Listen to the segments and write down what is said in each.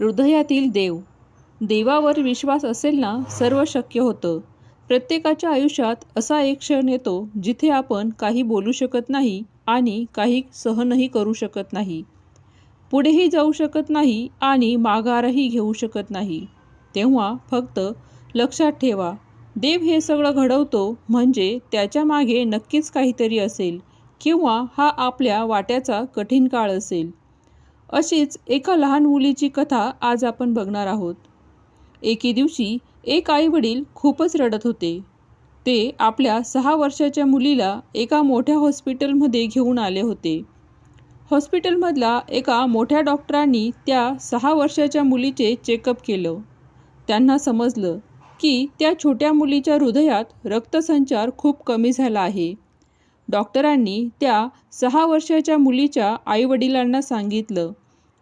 हृदयातील देव. देवावर विश्वास असेल ना सर्व शक्य होतं. प्रत्येकाच्या आयुष्यात असा एक क्षण येतो जिथे आपण काही बोलू शकत नाही आणि काही सहनही करू शकत नाही. पुढेही जाऊ शकत नाही आणि माघारही घेऊ शकत नाही. तेव्हा फक्त लक्षात ठेवा देव हे सगळं घडवतो म्हणजे त्याच्यामागे नक्कीच काहीतरी असेल किंवा हा आपल्या वाट्याचा कठीण काळ असेल. अशीच एका लहान मुलीची कथा आज आपण बघणार आहोत. एके दिवशी एक आईवडील खूपच रडत होते. ते आपल्या सहा वर्षाच्या मुलीला एका मोठ्या हॉस्पिटलमध्ये घेऊन आले होते. हॉस्पिटलमधला एका मोठ्या डॉक्टरांनी त्या सहा वर्षाच्या मुलीचे चेकअप केलं. त्यांना समजलं की त्या छोट्या मुलीच्या हृदयात रक्तसंचार खूप कमी झाला आहे. डॉक्टरांनी त्या सहा वर्षाच्या मुलीच्या आईवडिलांना सांगितलं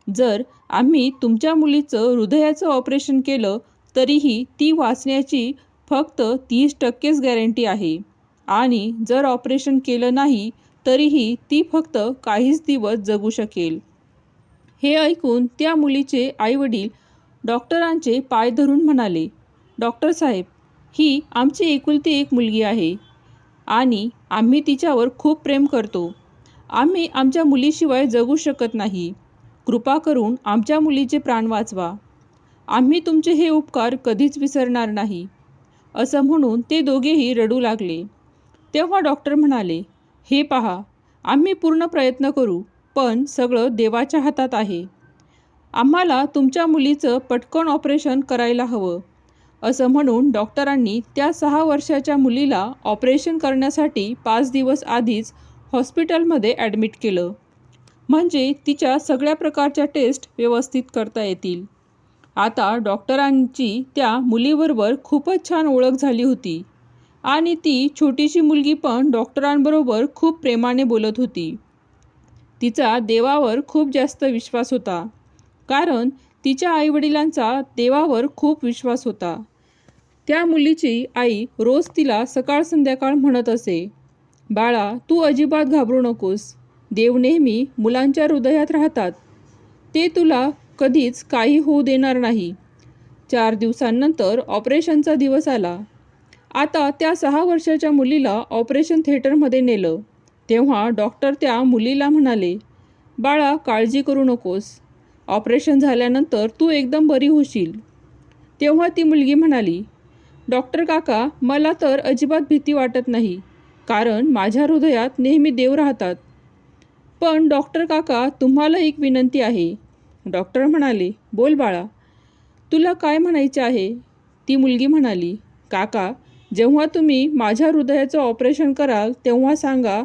जर आम्ही तुमच्या मुलीचं हृदयाचं ऑपरेशन केलं तरीही ती वाचण्याची फक्त तीस टक्केच गॅरंटी आहे. आणि जर ऑपरेशन केलं नाही तरीही ती फक्त काहीच दिवस जगू शकेल. हे ऐकून त्या मुलीचे आईवडील डॉक्टरांचे पाय धरून म्हणाले डॉक्टर साहेब ही आमची एकुलती एक मुलगी आहे आणि आम्ही तिच्यावर खूप प्रेम करतो. आम्ही आमच्या मुलीशिवाय जगू शकत नाही. कृपा करून आमच्या मुलीचे प्राण वाचवा. आम्ही तुमचे हे उपकार कधीच विसरणार नाही. असं म्हणून ते दोघेही रडू लागले. तेव्हा डॉक्टर म्हणाले हे पहा आम्ही पूर्ण प्रयत्न करू पण सगळं देवाच्या हातात आहे. आम्हाला तुमच्या मुलीचं पटकन ऑपरेशन करायला हवं. असं म्हणून डॉक्टरांनी त्या सहा वर्षाच्या मुलीला ऑपरेशन करण्यासाठी पाच दिवस आधीच हॉस्पिटलमध्ये ॲडमिट केलं. म्हणजे तिच्या सगळ्या प्रकारच्या टेस्ट व्यवस्थित करता येतील. आता डॉक्टरांची त्या मुलीबरोबर खूपच छान ओळख झाली होती. आणि ती छोटीशी मुलगी पण डॉक्टरांबरोबर खूप प्रेमाने बोलत होती. तिचा देवावर खूप जास्त विश्वास होता. कारण तिच्या आईवडिलांचा देवावर खूप विश्वास होता. त्या मुलीची आई रोज तिला सकाळ संध्याकाळ म्हणत असे बाळा तू अजिबात घाबरू नकोस. देव नेहमी मुलांच्या हृदयात राहतात. ते तुला कधीच काही होऊ देणार नाही. चार दिवसांनंतर ऑपरेशनचा दिवस आला. आता त्या सहा वर्षाच्या मुलीला ऑपरेशन थिएटरमध्ये नेलं. तेव्हा डॉक्टर त्या मुलीला म्हणाले बाळा काळजी करू नकोस. ऑपरेशन झाल्यानंतर तू एकदम बरी होशील. तेव्हा ती मुलगी म्हणाली डॉक्टर काका मला तर अजिबात भीती वाटत नाही. कारण माझ्या हृदयात नेहमी देव राहतात. पण डॉक्टर काका तुम्हाला एक विनंती आहे. डॉक्टर म्हणाले बोल बाळा तुला काय म्हणायचे आहे? ती मुलगी म्हणाली काका जेव्हा तुम्ही माझ्या हृदयाचं ऑपरेशन कराल तेव्हा सांगा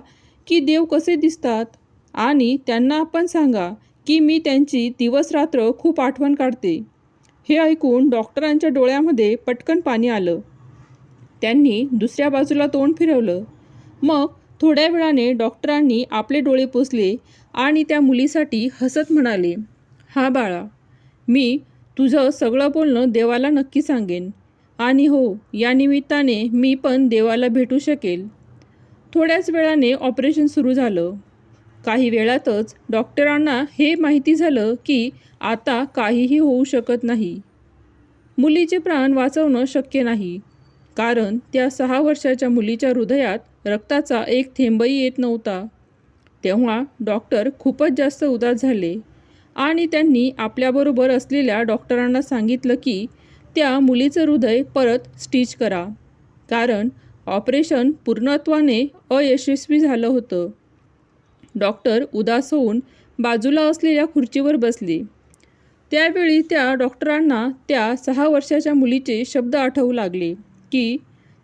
की देव कसे दिसतात आणि त्यांना पण सांगा की मी त्यांची दिवसरात्र खूप आठवण काढते. हे ऐकून डॉक्टरांच्या डोळ्यामध्ये पटकन पाणी आलं. त्यांनी दुसऱ्या बाजूला तोंड फिरवलं. मग थोड्या वेळाने डॉक्टरांनी आपले डोळे पुसले आणि त्या मुलीसाठी हसत म्हणाले हा बाळा मी तुझं सगळं बोलणं देवाला नक्की सांगेन. आणि हो या निमित्ताने मी पण देवाला भेटू शकेल. थोड्याच वेळाने ऑपरेशन सुरू झालं. काही वेळातच डॉक्टरांना हे माहिती झालं की आता काहीही होऊ शकत नाही. मुलीचे प्राण वाचवणं शक्य नाही. कारण त्या सहा वर्षाच्या मुलीच्या हृदयात रक्ताचा एक थेंबही येत नव्हता. तेव्हा डॉक्टर खूपच जास्त उदास झाले आणि त्यांनी आपल्याबरोबर असलेल्या डॉक्टरांना सांगितलं की त्या मुलीचं हृदय परत स्टिच करा. कारण ऑपरेशन पूर्णत्वाने अयशस्वी झालं होतं. डॉक्टर उदास होऊन बाजूला असलेल्या खुर्चीवर बसले. त्यावेळी त्या डॉक्टरांना त्या सहा वर्षाच्या मुलीचे शब्द आठवू लागले. की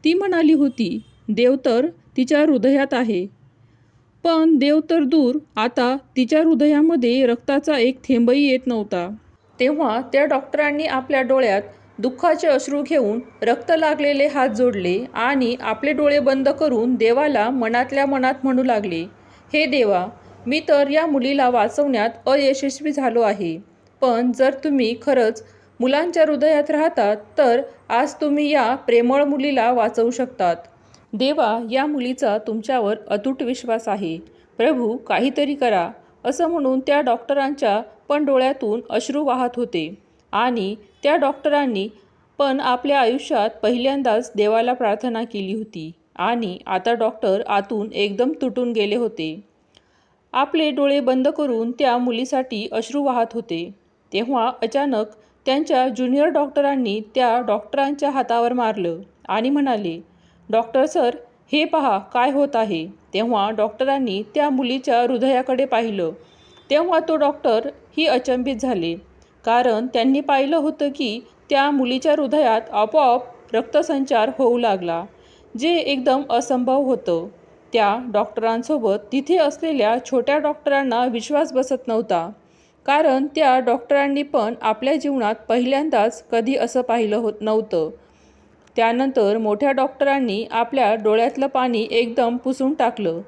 ती म्हणाली होती देव तर तिच्या हृदयात आहे. पण देव तर दूर आता तिच्या हृदयामध्ये रक्ताचा एक थेंबही येत नव्हता. तेव्हा त्या डॉक्टरांनी आपल्या डोळ्यात दुःखाचे अश्रू घेऊन रक्त लागलेले हात जोडले आणि आपले डोळे बंद करून देवाला मनातल्या मनात म्हणू लागले हे देवा मी तर या मुलीला वाचवण्यात अयशस्वी झालो आहे. पण जर तुम्ही खरंच मुलांच्या हृदयात राहतात तर आज तुम्ही या प्रेमळ मुलीला वाचवू शकतात. देवा या मुलीचा तुमच्यावर अतूट विश्वास आहे. प्रभू काहीतरी करा. असं म्हणून त्या डॉक्टरांच्या पण डोळ्यातून अश्रू वाहत होते. आणि त्या डॉक्टरांनी पण आपल्या आयुष्यात पहिल्यांदाच देवाला प्रार्थना केली होती. आणि आता डॉक्टर आतून एकदम तुटून गेले होते. आपले डोळे बंद करून त्या मुलीसाठी अश्रू वाहत होते. तेव्हा अचानक त्यांच्या ज्युनियर डॉक्टरांनी त्या डॉक्टरांच्या हातावर मारलं आणि म्हणाले डॉक्टर सर हे पहा काय होत आहे. तेव्हा डॉक्टरांनी त्या मुलीच्या हृदयाकडे पाहिलं. तेव्हा तो डॉक्टर ही अचंबित झाले कारण त्यांनी पाहिलं होतं की त्या मुलीच्या हृदयात आपोआप रक्तसंचार होऊ लागला जे एकदम असंभव होतं. त्या डॉक्टरांसोबत तिथे असलेल्या छोट्या डॉक्टरांना विश्वास बसत नव्हता. कारण त्या डॉक्टरांनी पण आपल्या जीवनात पहिल्यांदाच कधी असं पाहिलं होत नव्हतं. त्यानंतर मोठ्या डॉक्टरांनी आपल्या डोळ्यातलं पाणी एकदम पुसून टाकलं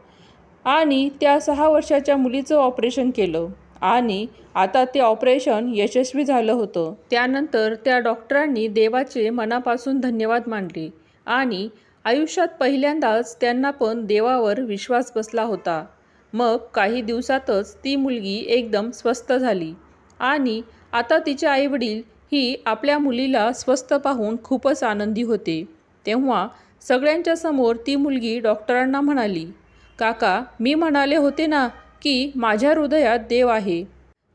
आणि त्या सहा वर्षाच्या मुलीचं ऑपरेशन केलं आणि आता ते ऑपरेशन यशस्वी झालं होतं. त्यानंतर त्या डॉक्टरांनी देवाचे मनापासून धन्यवाद मानले आणि आयुष्यात पहिल्यांदाच त्यांना पण देवावर विश्वास बसला होता. मग काही दिवसातच ती मुलगी एकदम स्वस्थ झाली. आणि आता तिचे आईवडील ही आपल्या मुलीला स्वस्थ पाहून खूपच आनंदी होते. तेव्हा सगळ्यांच्या समोर ती मुलगी डॉक्टरांना म्हणाली काका मी म्हणाले होते ना की माझ्या हृदयात देव आहे.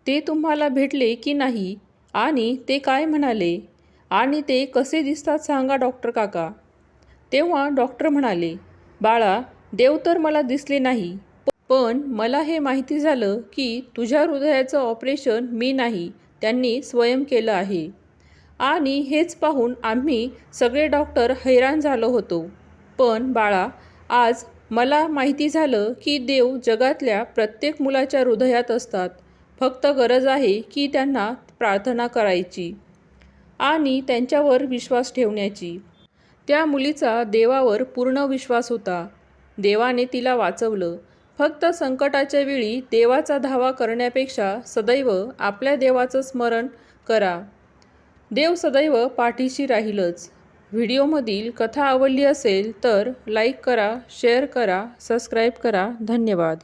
ते तुम्हाला भेटले की नाही? आणि ते काय म्हणाले? आणि ते कसे दिसतात सांगा डॉक्टर काका. तेव्हा डॉक्टर म्हणाले बाळा देव तर मला दिसले नाही. पण मला हे माहिती झालं की तुझ्या हृदयाचं ऑपरेशन मी नाही त्यांनी स्वयं केलं आहे. आणि हेच पाहून आम्ही सगळे डॉक्टर हैराण झालो होतो. पण बाळा आज मला माहिती झालं की देव जगातल्या प्रत्येक मुलाच्या हृदयात असतात. फक्त गरज आहे की त्यांना प्रार्थना करायची आणि त्यांच्यावर विश्वास ठेवण्याची. त्या मुलीचा देवावर पूर्ण विश्वास होता. देवाने तिला वाचवलं. फक्त संकटाच्या वेळी देवाचा धावा करण्यापेक्षा सदैव आपल्या देवाचं स्मरण करा. देव सदैव पाठीशी राहीलच. व्हिडिओमधील कथा आवडली असेल तर लाईक करा शेअर करा सबस्क्राईब करा. धन्यवाद.